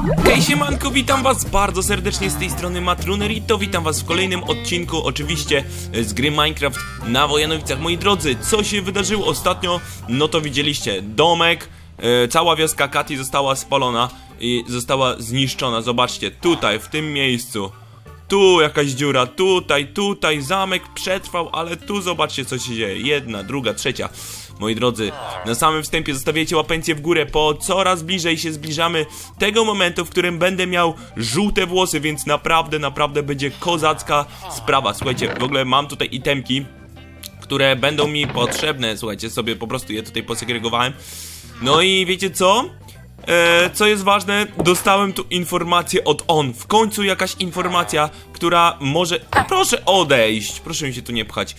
Hej siemanko, witam was bardzo serdecznie z tej strony Matrunerito, witam was w kolejnym odcinku, oczywiście e, z gry Minecraft na Wojanowicach. Moi drodzy, co się wydarzyło ostatnio? No to widzieliście, domek, e, cała wioska Kati została spalona i została zniszczona, zobaczcie, tutaj, w tym miejscu. Tu jakaś dziura, tutaj, tutaj, zamek przetrwał, ale tu zobaczcie co się dzieje. Jedna, druga, trzecia. Moi drodzy, na samym wstępie zostawiajcie łapencję w górę, bo coraz bliżej się zbliżamy tego momentu, w którym będę miał żółte włosy, więc naprawdę, naprawdę będzie kozacka sprawa. Słuchajcie, w ogóle mam tutaj itemki, które będą mi potrzebne. Słuchajcie, sobie po prostu je tutaj posegregowałem. No i wiecie co? E, co jest ważne, dostałem tu informację od on. W końcu jakaś informacja, która może. Proszę odejść, proszę mi się tu nie pchać.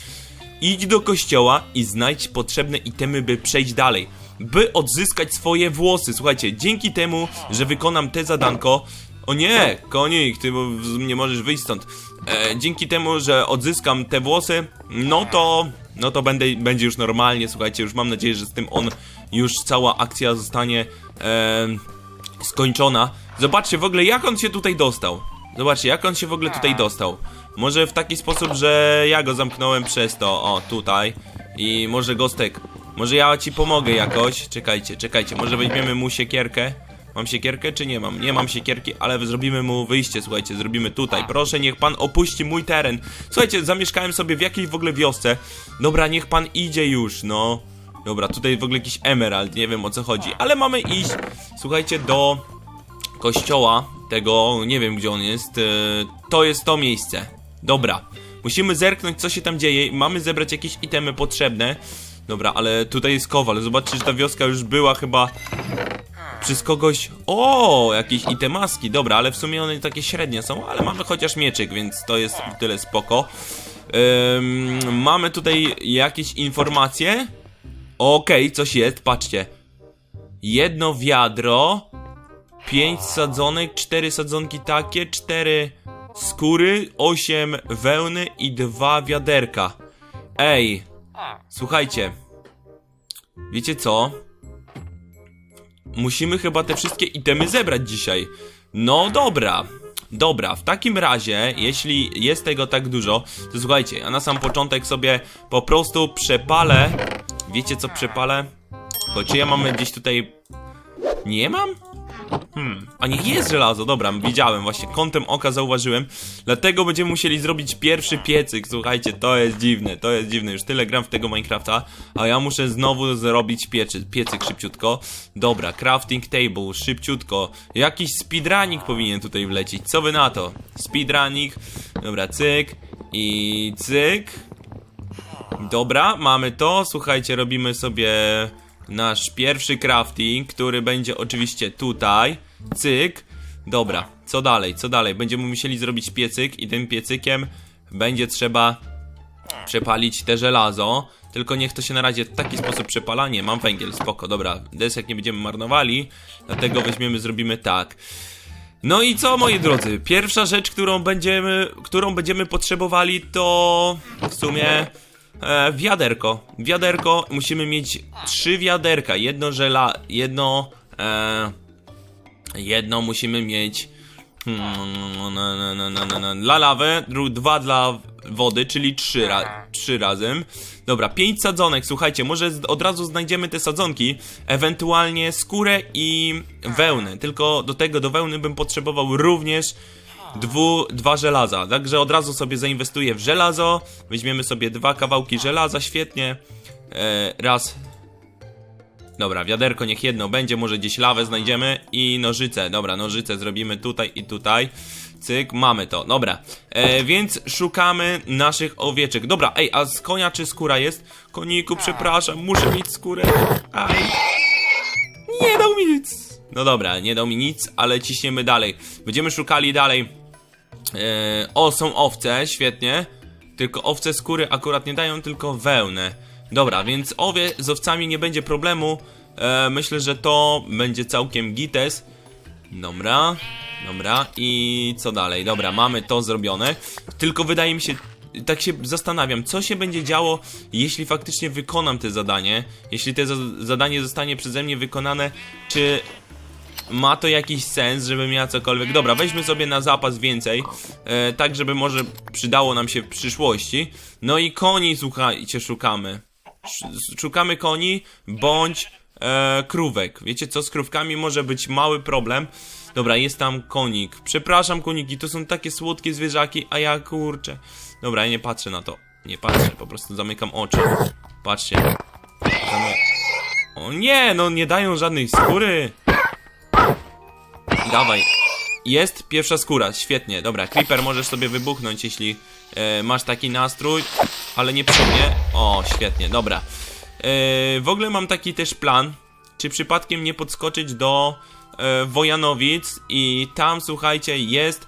Idź do kościoła i znajdź potrzebne itemy, by przejść dalej. By odzyskać swoje włosy. Słuchajcie, dzięki temu, że wykonam te zadanko. O nie, konik, ty nie możesz wyjść stąd. E, dzięki temu, że odzyskam te włosy, no to. No to będę, będzie już normalnie, słuchajcie, już mam nadzieję, że z tym on już cała akcja zostanie e, skończona. Zobaczcie w ogóle jak on się tutaj dostał. Zobaczcie jak on się w ogóle tutaj dostał. Może w taki sposób, że ja go zamknąłem przez to, o tutaj. I może Gostek, może ja ci pomogę jakoś. Czekajcie, czekajcie, może weźmiemy mu siekierkę. Mam siekierkę czy nie mam? Nie mam siekierki, ale zrobimy mu wyjście, słuchajcie, zrobimy tutaj. Proszę, niech pan opuści mój teren. Słuchajcie, zamieszkałem sobie w jakiejś w ogóle wiosce. Dobra, niech pan idzie już, no. Dobra, tutaj w ogóle jakiś emerald, nie wiem o co chodzi, ale mamy iść, słuchajcie, do kościoła, tego, nie wiem gdzie on jest, e, to jest to miejsce. Dobra, musimy zerknąć co się tam dzieje, mamy zebrać jakieś itemy potrzebne. Dobra, ale tutaj jest kowal, zobaczcie, że ta wioska już była chyba przez kogoś... O, jakieś itemaski, dobra, ale w sumie one takie średnie są, ale mamy chociaż mieczyk, więc to jest tyle spoko. Mamy tutaj jakieś informacje? Okej, coś jest, patrzcie. Jedno wiadro, pięć sadzonek, cztery sadzonki takie, cztery skóry, osiem wełny i dwa wiaderka. Ej, słuchajcie. Wiecie co? Musimy chyba te wszystkie itemy zebrać dzisiaj. No dobra. Dobra, w takim razie, jeśli jest tego tak dużo, to słuchajcie, ja na sam początek sobie po prostu przepalę. Wiecie co przepalę? Bo czy ja mamy gdzieś tutaj. Nie mam? Hmm, a nie jest żelazo, dobra, widziałem, właśnie kątem oka zauważyłem. Dlatego będziemy musieli zrobić pierwszy piecyk. Słuchajcie, to jest dziwne, to jest dziwne. Już tyle gram w tego Minecrafta, a ja muszę znowu zrobić pieczy, piecyk szybciutko. Dobra, crafting table, szybciutko. Jakiś speedrunning powinien tutaj wlecieć. Co wy na to? Speedrunning. Dobra, cyk i cyk. Dobra, mamy to. Słuchajcie, robimy sobie nasz pierwszy crafting, który będzie oczywiście tutaj. Cyk. Dobra, co dalej? Co dalej? Będziemy musieli zrobić piecyk i tym piecykiem będzie trzeba przepalić te żelazo. Tylko niech to się na razie w taki sposób przepala. Nie, mam węgiel, spoko, dobra. Desek nie będziemy marnowali, dlatego weźmiemy, zrobimy tak. No i co, moi drodzy? Pierwsza rzecz, którą będziemy, którą będziemy potrzebowali, to w sumie e, wiaderko. Wiaderko, musimy mieć trzy wiaderka. Jedno żela, jedno, e, jedno musimy mieć hmm, dla lawy, dwa dla wody, czyli trzy, ra, trzy razem. Dobra, pięć sadzonek, słuchajcie, może od razu znajdziemy te sadzonki, ewentualnie skórę i wełnę, tylko do tego, do wełny bym potrzebował również dwu, dwa żelaza, także od razu sobie zainwestuję w żelazo, weźmiemy sobie dwa kawałki żelaza, świetnie, e, raz, Dobra, wiaderko niech jedno będzie, może gdzieś lawę znajdziemy i nożyce. Dobra, nożyce zrobimy tutaj i tutaj. Cyk, mamy to, dobra. E, więc szukamy naszych owieczek. Dobra, ej, a z konia czy skóra jest? Koniku, przepraszam, muszę mieć skórę. Aj. Nie dał mi nic. No dobra, nie dał mi nic, ale ciśniemy dalej. Będziemy szukali dalej. E, o, są owce, świetnie. Tylko owce skóry akurat nie dają, tylko wełnę. Dobra, więc owie z owcami nie będzie problemu. E, myślę, że to będzie całkiem gites. Dobra, dobra i co dalej? Dobra, mamy to zrobione. Tylko wydaje mi się, tak się zastanawiam, co się będzie działo, jeśli faktycznie wykonam te zadanie. Jeśli to za zadanie zostanie przeze mnie wykonane, czy ma to jakiś sens, żeby miała cokolwiek. Dobra, weźmy sobie na zapas więcej, e, tak żeby może przydało nam się w przyszłości. No i koni, słuchajcie, szukamy. Sz- Szukamy koni, bądź e, krówek. Wiecie co, z krówkami może być mały problem. Dobra, jest tam konik. Przepraszam, koniki, to są takie słodkie zwierzaki, a ja kurczę. Dobra, ja nie patrzę na to. Nie patrzę, po prostu zamykam oczy. Patrzcie. O nie, no nie dają żadnej skóry. Dawaj. Jest pierwsza skóra, świetnie. Dobra, Creeper możesz sobie wybuchnąć, jeśli e, masz taki nastrój, ale nie przy mnie. O, świetnie, dobra. E, w ogóle mam taki też plan, czy przypadkiem nie podskoczyć do e, Wojanowic i tam, słuchajcie, jest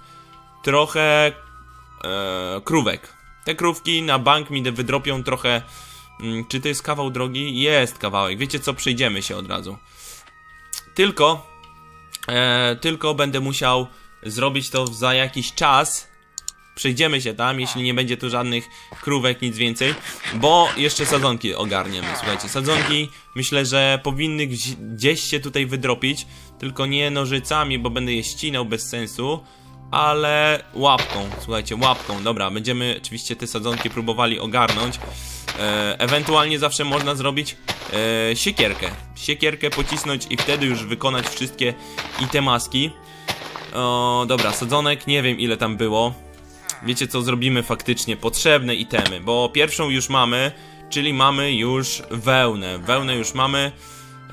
trochę e, krówek. Te krówki na bank mi wydropią trochę... Mm, czy to jest kawał drogi? Jest kawałek. Wiecie co? Przejdziemy się od razu. Tylko E, tylko będę musiał zrobić to za jakiś czas. Przejdziemy się tam, jeśli nie będzie tu żadnych krówek, nic więcej. Bo jeszcze sadzonki ogarniemy. Słuchajcie, sadzonki myślę, że powinny gdzieś- się tutaj wydropić. Tylko nie nożycami, bo będę je ścinał bez sensu. Ale łapką, słuchajcie, łapką. Dobra, będziemy oczywiście te sadzonki próbowali ogarnąć. E, ewentualnie zawsze można zrobić e, siekierkę. Siekierkę pocisnąć i wtedy już wykonać wszystkie itemaski. O, dobra, sadzonek, nie wiem ile tam było. Wiecie co zrobimy faktycznie? Potrzebne itemy, bo pierwszą już mamy, czyli mamy już wełnę. Wełnę już mamy,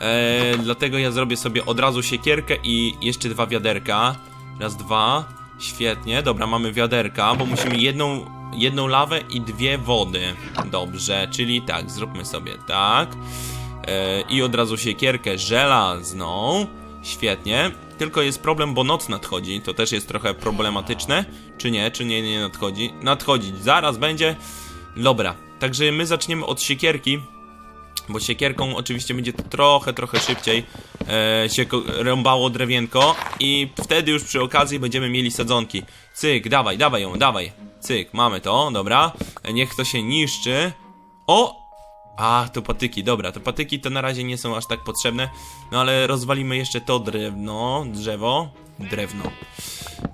e, dlatego ja zrobię sobie od razu siekierkę i jeszcze dwa wiaderka. Raz, dwa. Świetnie, dobra, mamy wiaderka, bo musimy jedną, jedną lawę i dwie wody. Dobrze, czyli tak, zróbmy sobie tak. E, I od razu siekierkę żelazną. Świetnie. Tylko jest problem, bo noc nadchodzi. To też jest trochę problematyczne. Czy nie? Czy nie, nie nadchodzi? Nadchodzić. Zaraz będzie. Dobra. Także my zaczniemy od siekierki. Bo siekierką oczywiście będzie trochę, trochę szybciej e, się rąbało drewienko i wtedy już przy okazji będziemy mieli sadzonki. Cyk, dawaj, dawaj ją, dawaj. Cyk, mamy to, dobra. Niech to się niszczy. O! A, to patyki, dobra, to patyki to na razie nie są aż tak potrzebne, no ale rozwalimy jeszcze to drewno, drzewo, drewno,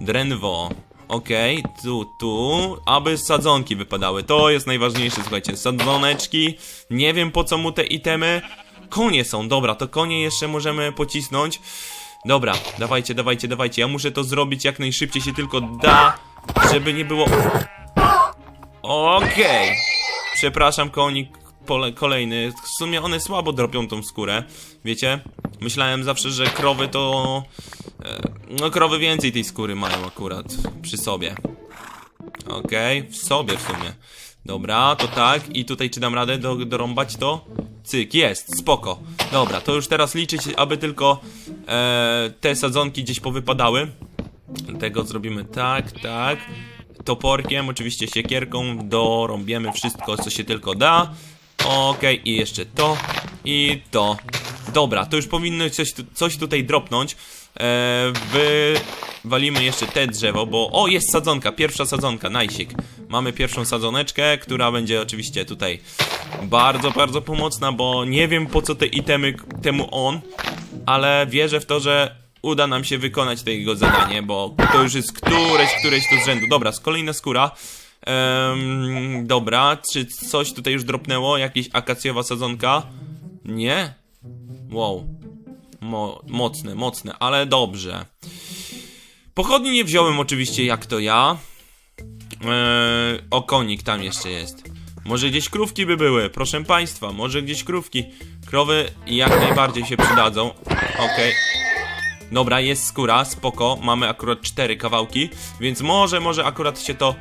drewno, okej, tu, tu, aby sadzonki wypadały, to jest najważniejsze, słuchajcie, sadzoneczki, nie wiem po co mu te itemy, konie są, dobra, to konie jeszcze możemy pocisnąć, dobra, dawajcie, dawajcie, dawajcie, ja muszę to zrobić jak najszybciej się tylko da, żeby nie było... Okej. Przepraszam, konik pole, kolejny. W sumie one słabo dropią tą skórę. Wiecie? Myślałem zawsze, że krowy to. E, no, krowy więcej tej skóry mają akurat przy sobie. Okej, w sobie w sumie. Dobra, to tak. I tutaj czy dam radę do, dorąbać to? Cyk, jest, spoko. Dobra, to już teraz liczyć, aby tylko e, te sadzonki gdzieś powypadały. Dlatego zrobimy tak, tak. Toporkiem, oczywiście siekierką, dorąbiemy wszystko, co się tylko da. Okej, i jeszcze to, i to. Dobra, to już powinno coś, coś tutaj dropnąć. Eee, wywalimy jeszcze te drzewo, bo... O, jest sadzonka, pierwsza sadzonka, najsik. Mamy pierwszą sadzoneczkę, która będzie oczywiście tutaj bardzo, bardzo pomocna, bo nie wiem po co te itemy temu on, ale wierzę w to, że uda nam się wykonać to jego zadanie, bo to już jest któreś, któreś tu z rzędu. Dobra, z kolejna skóra. Em, dobra, czy coś tutaj już dropnęło? Jakaś akacjowa sadzonka? Nie? Wow. Mo mocne, mocne, ale dobrze. Pochodni nie wziąłem oczywiście jak to ja. Eee, o konik tam jeszcze jest. Może gdzieś krówki by były, proszę państwa, może gdzieś krówki. Krowy jak najbardziej się przydadzą. Okej. Dobra, jest skóra, spoko. Mamy akurat cztery kawałki, więc może, może akurat się to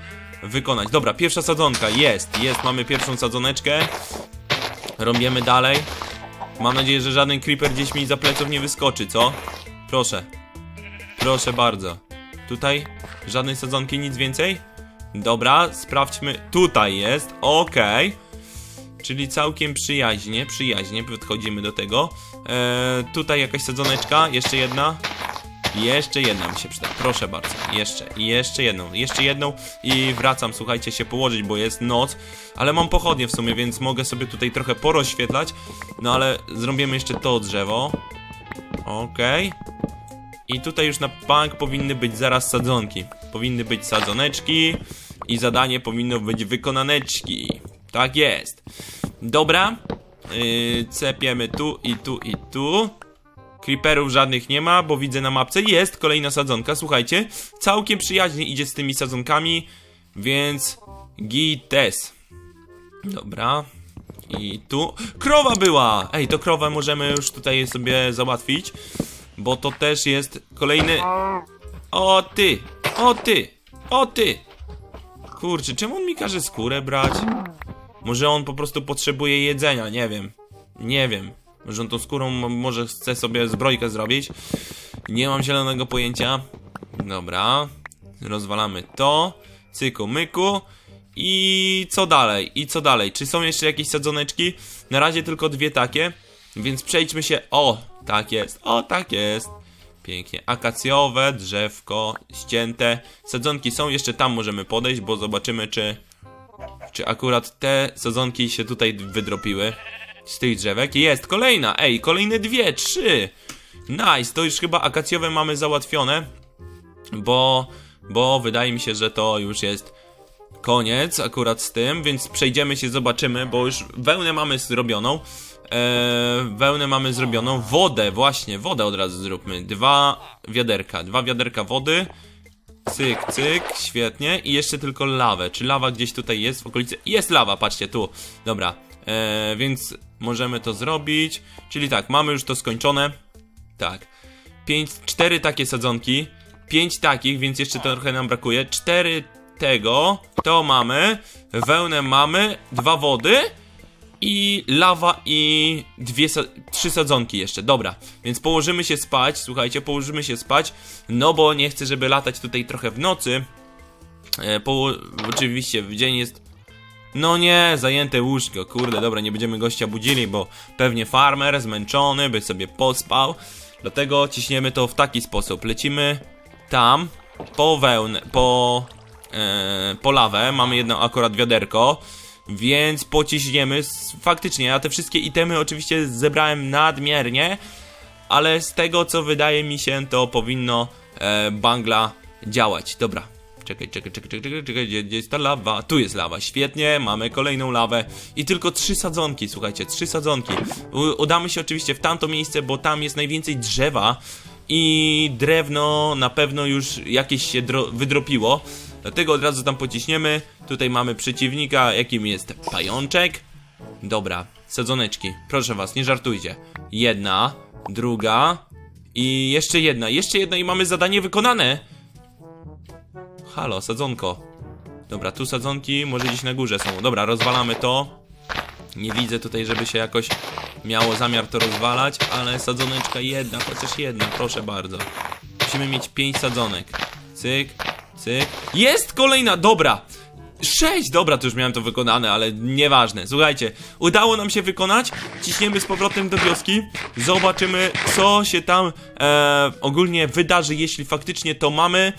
wykonać. Dobra, pierwsza sadzonka, jest, jest, mamy pierwszą sadzoneczkę. Robiemy dalej. Mam nadzieję, że żaden creeper gdzieś mi za pleców nie wyskoczy, co? Proszę. Proszę bardzo. Tutaj żadnej sadzonki, nic więcej? Dobra, sprawdźmy. Tutaj jest, okej. Czyli całkiem przyjaźnie, przyjaźnie podchodzimy do tego. Eee, tutaj jakaś sadzoneczka, jeszcze jedna. Jeszcze jedna mi się przyda, proszę bardzo. Jeszcze, i jeszcze jedną, jeszcze jedną i wracam, słuchajcie, się położyć, bo jest noc. Ale mam pochodnie w sumie, więc mogę sobie tutaj trochę porozświetlać. No ale zrobimy jeszcze to drzewo. Okej. I tutaj już na bank powinny być zaraz sadzonki. Powinny być sadzoneczki i zadanie powinno być wykonaneczki. Tak jest. Dobra. Yy, cepiemy tu i tu i tu. Creeperów żadnych nie ma, bo widzę na mapce. Jest kolejna sadzonka, słuchajcie. Całkiem przyjaźnie idzie z tymi sadzonkami, więc gites. Dobra. I tu. Krowa była! Ej, to krowę możemy już tutaj sobie załatwić, bo to też jest kolejny. O ty! O ty! O ty! Kurczę, czemu on mi każe skórę brać? Może on po prostu potrzebuje jedzenia, nie wiem. Nie wiem. Może on tą skórą może chce sobie zbrojkę zrobić. Nie mam zielonego pojęcia. Dobra. Rozwalamy to. Cyku myku. I co dalej? I co dalej? Czy są jeszcze jakieś sadzoneczki? Na razie tylko dwie takie. Więc przejdźmy się. O, tak jest. O, tak jest. Pięknie. Akacjowe, drzewko, ścięte. Sadzonki są, jeszcze tam możemy podejść, bo zobaczymy, czy czy akurat te sadzonki się tutaj wydropiły z tych drzewek. Jest, kolejna, ej, kolejne dwie, trzy. Nice, to już chyba akacjowe mamy załatwione, bo, bo wydaje mi się, że to już jest koniec akurat z tym, więc przejdziemy się, zobaczymy, bo już wełnę mamy zrobioną. Eee, wełnę mamy zrobioną, wodę, właśnie, wodę od razu zróbmy. Dwa wiaderka, dwa wiaderka wody. Cyk, cyk, świetnie. I jeszcze tylko lawę. Czy lawa gdzieś tutaj jest w okolicy? Jest lawa, patrzcie, tu. Dobra, e, więc możemy to zrobić. Czyli tak, mamy już to skończone. Tak. Pięć, cztery takie sadzonki. Pięć takich, więc jeszcze trochę nam brakuje. Cztery tego, to mamy. Wełnę mamy. Dwa wody. I lawa i dwie, trzy sadzonki jeszcze, dobra. Więc położymy się spać, słuchajcie, położymy się spać, no bo nie chcę, żeby latać tutaj trochę w nocy. E, po, oczywiście w dzień jest... No nie, zajęte łóżko, kurde, dobra, nie będziemy gościa budzili, bo pewnie farmer zmęczony by sobie pospał. Dlatego ciśniemy to w taki sposób, lecimy tam, po wełnę, po... E, po lawę, mamy jedno akurat wiaderko. Więc pociśniemy. Faktycznie, ja te wszystkie itemy oczywiście zebrałem nadmiernie, ale z tego co wydaje mi się, to powinno e, bangla działać. Dobra. Czekaj, czekaj, czekaj, czekaj, czekaj, czekaj, gdzie, gdzie jest ta lawa? Tu jest lawa, świetnie, mamy kolejną lawę i tylko trzy sadzonki, słuchajcie, trzy sadzonki. Udamy się oczywiście w tamto miejsce, bo tam jest najwięcej drzewa i drewno na pewno już jakieś się dro- wydropiło. Dlatego od razu tam pociśniemy. Tutaj mamy przeciwnika, jakim jest pajączek. Dobra, sadzoneczki. Proszę was, nie żartujcie. Jedna, druga i jeszcze jedna. Jeszcze jedna i mamy zadanie wykonane. Halo, sadzonko. Dobra, tu sadzonki może gdzieś na górze są. Dobra, rozwalamy to. Nie widzę tutaj, żeby się jakoś miało zamiar to rozwalać, ale sadzoneczka jedna, chociaż jedna, proszę bardzo. Musimy mieć pięć sadzonek. Cyk, cyk. Jest kolejna, dobra. Sześć, dobra, to już miałem to wykonane, ale nieważne. Słuchajcie, udało nam się wykonać. Ciśniemy z powrotem do wioski. Zobaczymy, co się tam e, ogólnie wydarzy, jeśli faktycznie to mamy.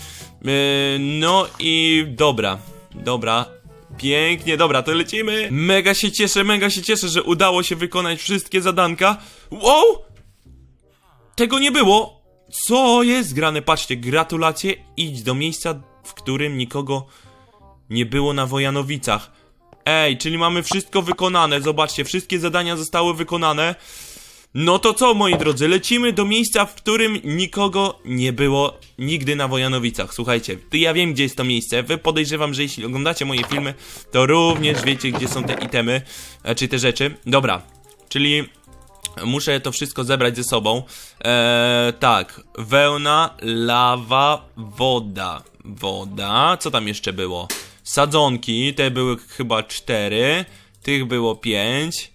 E, no i dobra, dobra. Pięknie, dobra, to lecimy. Mega się cieszę, mega się cieszę, że udało się wykonać wszystkie zadanka. Wow! Tego nie było! Co jest grane? Patrzcie, gratulacje. Idź do miejsca, w którym nikogo nie było na Wojanowicach. Ej, czyli mamy wszystko wykonane. Zobaczcie, wszystkie zadania zostały wykonane. No to co, moi drodzy, lecimy do miejsca, w którym nikogo nie było nigdy na Wojanowicach. Słuchajcie, ja wiem, gdzie jest to miejsce. Wy podejrzewam, że jeśli oglądacie moje filmy, to również wiecie, gdzie są te itemy, e, czy te rzeczy. Dobra, czyli Muszę to wszystko zebrać ze sobą. Eee, tak, wełna, lawa, woda. Woda, co tam jeszcze było? Sadzonki, te były chyba cztery, tych było pięć.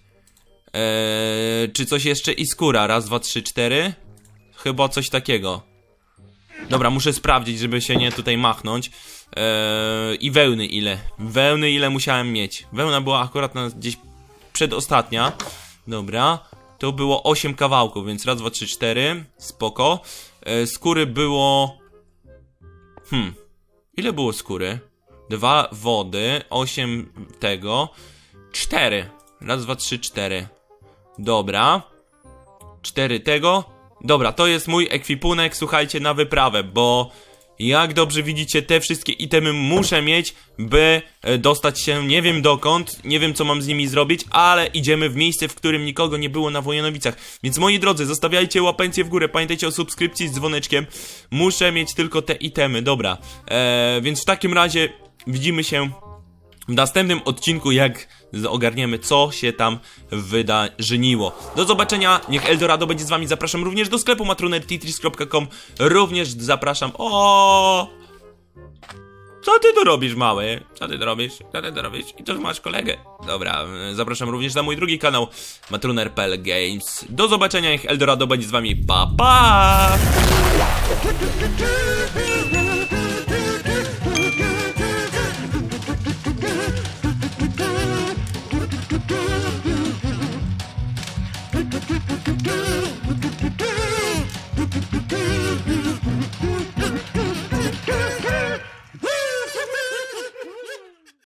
Eee, czy coś jeszcze? I skóra, raz, dwa, trzy, cztery. Chyba coś takiego. Dobra, muszę sprawdzić, żeby się nie tutaj machnąć. Eee, I wełny ile? Wełny ile musiałem mieć? Wełna była akurat na gdzieś przedostatnia. Dobra. To było 8 kawałków, więc raz, dwa, trzy, cztery. Spoko. E, skóry było... Hmm. Ile było skóry? Dwa wody, osiem tego, cztery. Raz, dwa, trzy, cztery. Dobra. Cztery tego. Dobra, to jest mój ekwipunek, słuchajcie, na wyprawę, bo jak dobrze widzicie, te wszystkie itemy muszę mieć, by e, dostać się nie wiem dokąd, nie wiem co mam z nimi zrobić, ale idziemy w miejsce, w którym nikogo nie było na Wojanowicach. Więc moi drodzy, zostawiajcie łapencję w górę, pamiętajcie o subskrypcji z dzwoneczkiem. Muszę mieć tylko te itemy, dobra. E, więc w takim razie widzimy się w następnym odcinku, jak ogarniemy, co się tam wydarzyniło. Do zobaczenia, niech Eldorado będzie z wami. Zapraszam również do sklepu matronertitris.com. Również zapraszam. O! Co ty tu robisz, mały? Co ty tu robisz? Co ty tu robisz? I to masz kolegę. Dobra, y, zapraszam również na mój drugi kanał, matruner.pl Games. Do zobaczenia, niech Eldorado będzie z wami. Pa, pa!